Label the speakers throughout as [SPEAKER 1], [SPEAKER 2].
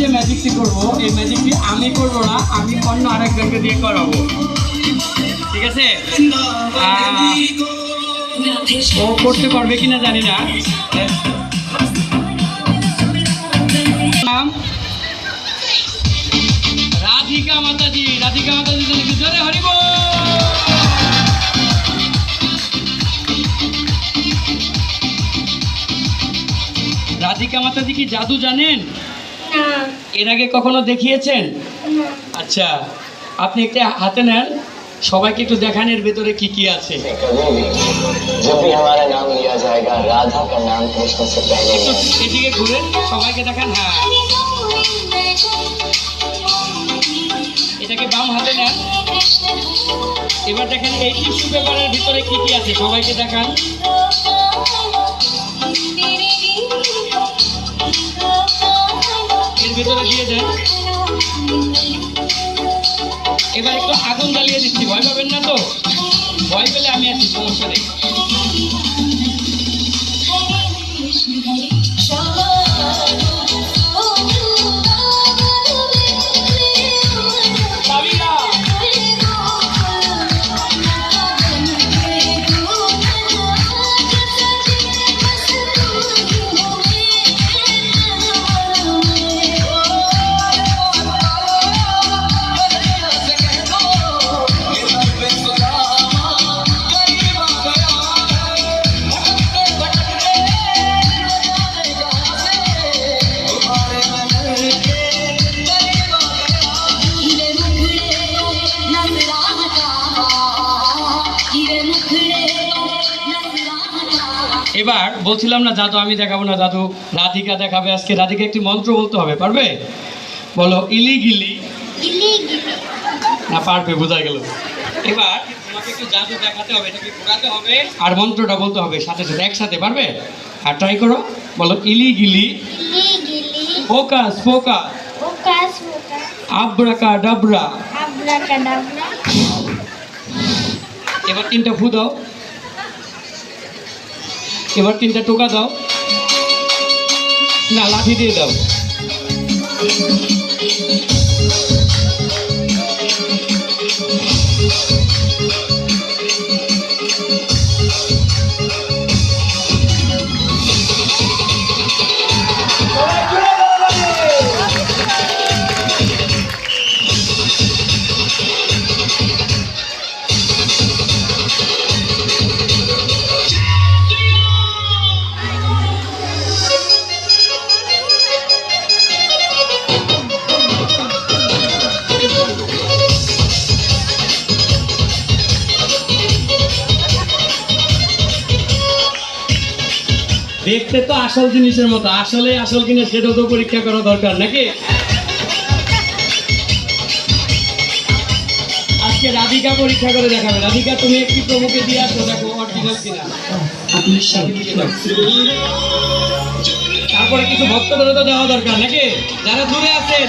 [SPEAKER 1] যে ম্যাজিকটি করব, এই ম্যাজিকটি আমি করব না, আমি অন্য আরেকজনকে দিয়ে করাবো। ঠিক আছে? ও করতে পারবে কিনা জানি না। রাধিকা মাতাজি রাধিকা মাতাজি জোরে হরিব। রাধিকা মাতাজি কি জাদু জানেন? এর আগে কখনো দেখিয়েছেন? আচ্ছা আপনি একটা হাতে নেন। সবাইকে একটু দেখান এর ভেতরে কি কি আছে। এদিকে ঘুরেন সবাইকে দেখান হ্যাঁ। এটাকে বাম হাতে নেন। এবার দেখেন এই টিস্যু পেপারের ভিতরে কি কি আছে সবাইকে দেখান। দিয়ে দেন। এবার একটু আগুন জ্বালিয়ে দিচ্ছি। ভয় পাবেন না তো? ভয় পেলে আমি আছি, সমস্যা নেই। এবার বলছিলাম না জাদু আমি দেখাবো না জাদু রাধিকা দেখাবে। আজকে রাধিকা একটি মন্ত্র বলতে হবে পারবে? বলো ইলি গিলি না পারবে বোঝা গেল। এবার তোমাকে একটু জাদু দেখাতে হবে এটাকে ঘোরাতে হবে আর মন্ত্রটা বলতে হবে সাথে সাথে একসাথে পারবে? আর ট্রাই করো বলো ইলি গিলি ফোকাস ফোকাস আব্রাকা ডাবরা। এবার তিনটা ফু দাও। এবার তিনটা টোকা দাও। না লাঠি দিয়ে দাও। দেখতে তো আসল জিনিসের মতো। আসলে আসল কিনা সেটাও তো পরীক্ষা করা দরকার, নাকি? আজকে রাধিকা পরীক্ষা করে দেখাবে। রাধিকা, তুমি একটি প্রমুখে দিয়ে আসো, দেখো অরিজিনাল কিনা। তারপরে কিছু ভক্তদের তো দেওয়া দরকার, নাকি? যারা দূরে আছেন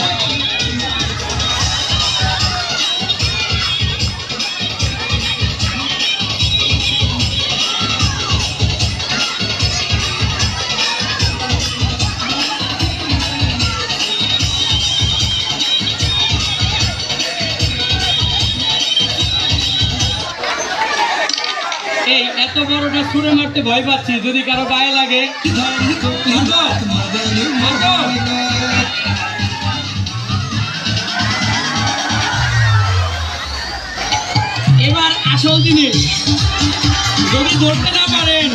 [SPEAKER 1] এত বড়টা মারতে ভয় পাচ্ছি, যদি কারও গায়ে লাগে? এবার আসল জিনিস, যদি ধরতে না পারেন